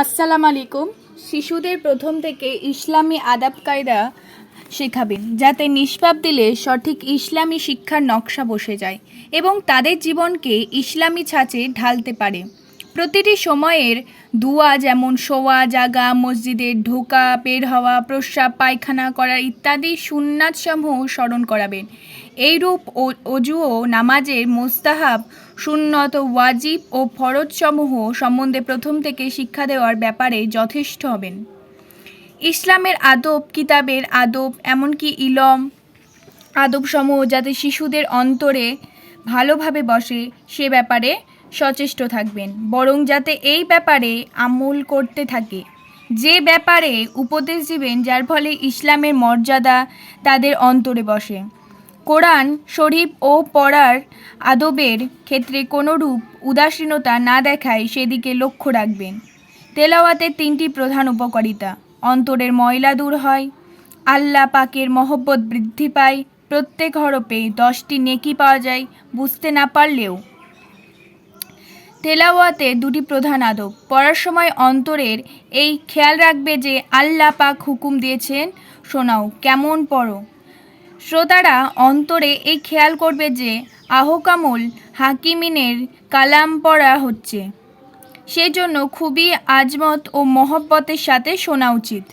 আসসালামু আলাইকুম। শিশুদের প্রথম থেকে ইসলামী আদাব কায়দা শেখাবেন, যাতে নিষ্পাপ দিলে সঠিক ইসলামী শিক্ষার নকশা বসে যায় এবং তাদের জীবনকে ইসলামী ছাঁচে ঢালতে পারে। প্রতিটি সময়ের দুয়া যেমন শোয়া জাগা মসজিদের ঢোকা, বের হওয়া, প্রস্রাব, পায়খানা করা ইত্যাদি সুন্নাতসমূহ স্মরণ করাবেন। এইরূপ ও- অজু ও নামাজের মোস্তাহাব, সুন্নত, ওয়াজিব ও ফরজসমূহ সম্বন্ধে প্রথম থেকে শিক্ষা দেওয়ার ব্যাপারে যথেষ্ট হবেন। ইসলামের আদব, কিতাবের আদব, এমনকি ইলম আদবসমূহ যাতে শিশুদের অন্তরে ভালোভাবে বসে, সে ব্যাপারে সচেষ্ট থাকবেন। বরং যাতে এই ব্যাপারে আমল করতে থাকে। যে ব্যাপারে উপদেশ দিবেন, যার ফলে ইসলামের মর্যাদা তাদের অন্তরে বসে। কোরআন শরীফ ও পড়ার আদবের ক্ষেত্রে কোনোরূপ উদাসীনতা না দেখায় সেদিকে লক্ষ্য রাখবেন। তেলাওয়াতের তিনটি প্রধান উপকারিতা। অন্তরের ময়লা দূর হয়, আল্লাহ পাকের মহব্বত বৃদ্ধি পায়, প্রত্যেক হরপে দশটি নেকি পাওয়া যায়, বুঝতে না পারলেও। তেলাওয়াতে দুটি প্রধান আদব। পড়ার সময় অন্তরের এই খেয়াল রাখবে যে আল্লাহ পাক হুকুম দিয়েছেন, শোনাও, কেমন পড়ো। শ্রোতারা অন্তরে এই খেয়াল করবে যে আহকামুল হাকিমিনের কালাম পড়া হচ্ছে। সেজন্য খুবই আজমত ও মহব্বতের সাথে শোনা উচিত।